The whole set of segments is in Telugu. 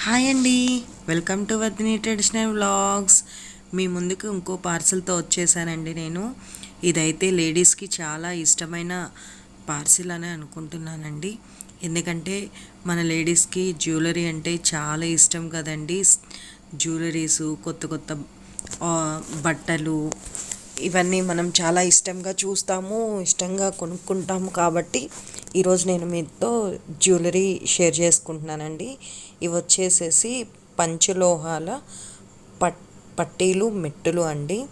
హాయ్ అండి. Welcome to Vadni traditional vlogs. మీ ముందుకు ఇంకో పార్సిల్తో వచ్చేసానండి నేను. ఇదైతే లేడీస్కి చాలా ఇష్టమైన పార్సిల్ అని అనుకుంటున్నానండి. ఎందుకంటే మన లేడీస్కి జ్యువెలరీ అంటే చాలా ఇష్టం కదండి. జ్యువెలరీసు కొత్త కొత్త బట్టలు ఇవన్నీ మనం చాలా ఇష్టంగా చూస్తాము ఇష్టంగా కొనుక్కుంటాము కాబట్టి ఈరోజు నేను మీతో జ్యువెలరీ షేర్ చేసుకుంటున్నానండి. ఇవి వచ్చేసేసి పంచలోహాల పట్ పట్టీలు మెట్టులు అండి.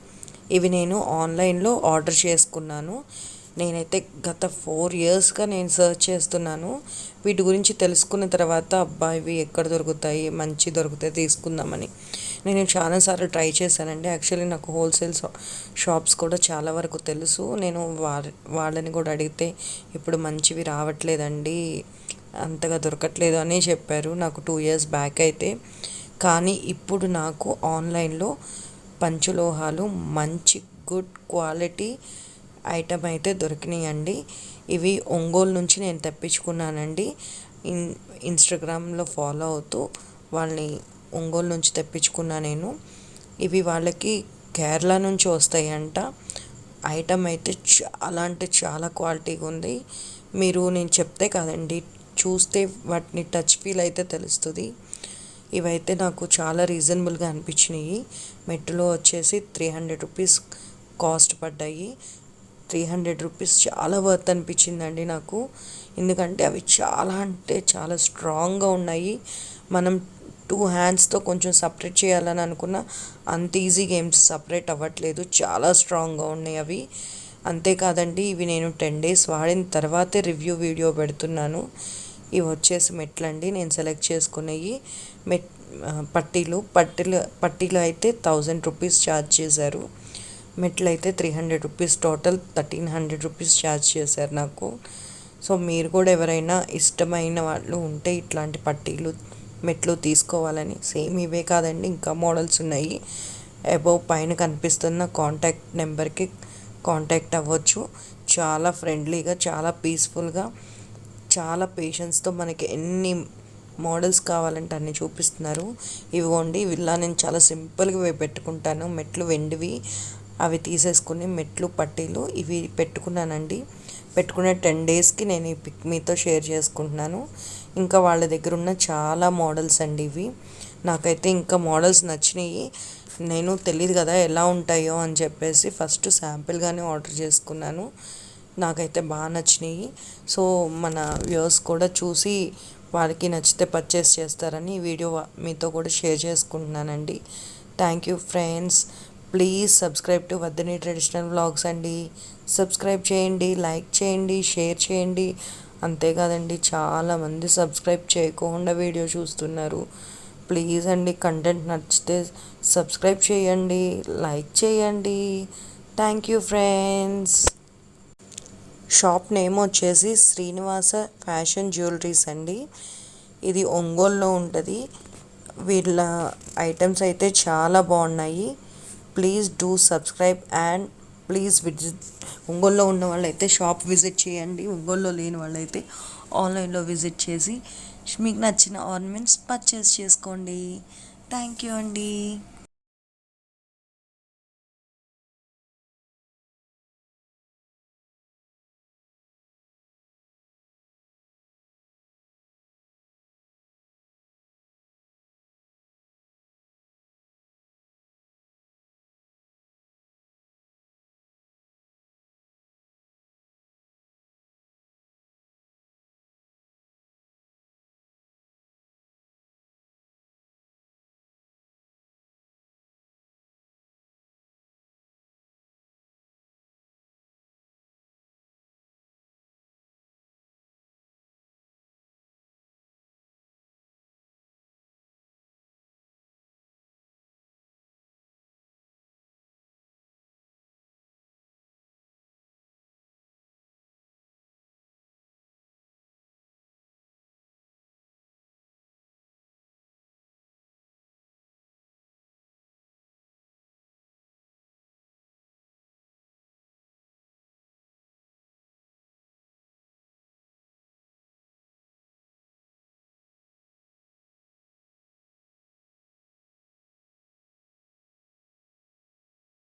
ఇవి నేను ఆన్లైన్లో ఆర్డర్ చేసుకున్నాను. నేనైతే గత ఫోర్ ఇయర్స్గా నేను సర్చ్ చేస్తున్నాను. వీటి గురించి తెలుసుకున్న తర్వాత అబ్బా ఇవి ఎక్కడ దొరుకుతాయి మంచి దొరికితే తీసుకుందామని. నేను చాలాసార్లు ట్రై చేశానండి. యాక్చువల్లీ నాకు హోల్సేల్ షాప్స్ కూడా చాలా వరకు తెలుసు. నేను వాళ్ళ వాళ్ళని కూడా అడిగితే ఇప్పుడు మంచివి రావట్లేదండి అంతగా దొరకట్లేదు అని చెప్పారు. నాకు టూ ఇయర్స్ బ్యాక్ అయితే. కానీ ఇప్పుడు నాకు ఆన్లైన్లో పంచలోహాలు మంచి గుడ్ క్వాలిటీ ఐటమ్ అయితే దొరికినాయండి. ఇవి ఒంగోలు నుంచి నేను తెప్పించుకున్నానండి. ఇన్ ఇన్స్టాగ్రామ్లో ఫాలో అవుతూ వాళ్ళని ఒంగోలు నుంచి తెప్పించుకున్నా నేను. ఇవి వాళ్ళకి కేరళ నుంచి వస్తాయంట. ఐటమ్ అయితే చాలా అంటే చాలా క్వాలిటీగా ఉంది. మీరు నేను చెప్తే కాదండి. చూస్తే వాటిని టచ్ ఫీల్ అయితే తెలుస్తుంది. ఇవైతే నాకు చాలా రీజనబుల్గా అనిపించినాయి. మెట్టులో వచ్చేసి త్రీ హండ్రెడ్ రూపీస్ కాస్ట్ పడ్డాయి. త్రీ హండ్రెడ్ రూపీస్ చాలా వర్త్ అనిపించిందండి నాకు. ఎందుకంటే అవి చాలా అంటే చాలా స్ట్రాంగ్గా ఉన్నాయి. మనం టూ హ్యాండ్స్తో కొంచెం సపరేట్ చేయాలని అనుకున్న అంత ఈజీ గేమ్స్ సపరేట్ అవ్వట్లేదు. చాలా స్ట్రాంగ్గా ఉన్నాయి అవి. అంతేకాదండి ఇవి నేను టెన్ డేస్ వాడిన తర్వాతే రివ్యూ వీడియో పెడుతున్నాను. ఇవి వచ్చేసి మెట్లండి నేను సెలెక్ట్ చేసుకునేవి. మెట్ పట్టీలు పట్టీలు పట్టీలు అయితే థౌజండ్ రూపీస్ ఛార్జ్ చేశారు. మెట్లు అయితే three hundred rupees total thirteen hundred rupees charge చేశారు నాకు. సో మీరు కూడా ఎవరైనా ఇష్టమైన వాళ్ళు ఉంటే ఇట్లాంటి పట్టీలు మెట్లు తీసుకోవాలని సేమ్ ఇవే కాదండి ఇంకా మోడల్స్ ఉన్నాయి. అబౌవ్ పైన కనిపిస్తున్న కాంటాక్ట్ నెంబర్కి కాంటాక్ట్ అవ్వచ్చు. చాలా ఫ్రెండ్లీగా చాలా పీస్ఫుల్గా చాలా పేషెన్స్తో మనకి ఎన్ని మోడల్స్ కావాలంటే అన్ని చూపిస్తున్నారు. ఇవిగోండి ఇలా నేను చాలా సింపుల్గా పెట్టుకుంటాను. మెట్లు వెండివి అవి తీసేసుకుని మెట్లు పట్టీలు ఇవి పెట్టుకున్నానండి. పెట్టుకునే టెన్ డేస్కి నేను ఈ పిక్ మీతో షేర్ చేసుకుంటున్నాను. ఇంకా వాళ్ళ దగ్గర ఉన్న చాలా మోడల్స్ అండి ఇవి. నాకైతే ఇంకా మోడల్స్ నచ్చినాయి. నేను తెలియదు కదా ఎలా ఉంటాయో అని చెప్పేసి ఫస్ట్ శాంపిల్గానే ఆర్డర్ చేసుకున్నాను. నాకైతే బాగా నచ్చినాయి. సో మన వ్యూస్ కూడా చూసి వాళ్ళకి నచ్చితే పర్చేస్ చేస్తారని ఈ వీడియో మీతో కూడా షేర్ చేసుకుంటున్నానండి. Thank you friends. Please subscribe to Vaddani traditional vlogs అండి. సబ్స్క్రైబ్ చేయండి లైక్ చేయండి షేర్ చేయండి. అంతేకాదండి చాలామంది సబ్స్క్రైబ్ చేయకుండా వీడియో చూస్తున్నారు. ప్లీజ్ అండి కంటెంట్ నచ్చితే సబ్స్క్రైబ్ చేయండి లైక్ చేయండి. Thank you friends shop name వచ్చేసి శ్రీనివాస ఫ్యాషన్ జ్యువెలరీస్ అండి. ఇది ఒంగోలులో ఉంటుంది. వీళ్ళ ఐటమ్స్ అయితే చాలా బాగున్నాయి. Please do subscribe and please visit ఒంగోలులో ఉన్న వాళ్ళైతే షాప్ విజిట్ చేయండి. ఒంగోలులో లేని వాళ్ళైతే ఆన్లైన్లో విజిట్ చేసి మీకు నచ్చిన ఆర్నమెంట్స్ పర్చేస్ చేసుకోండి. థ్యాంక్ యూ అండి.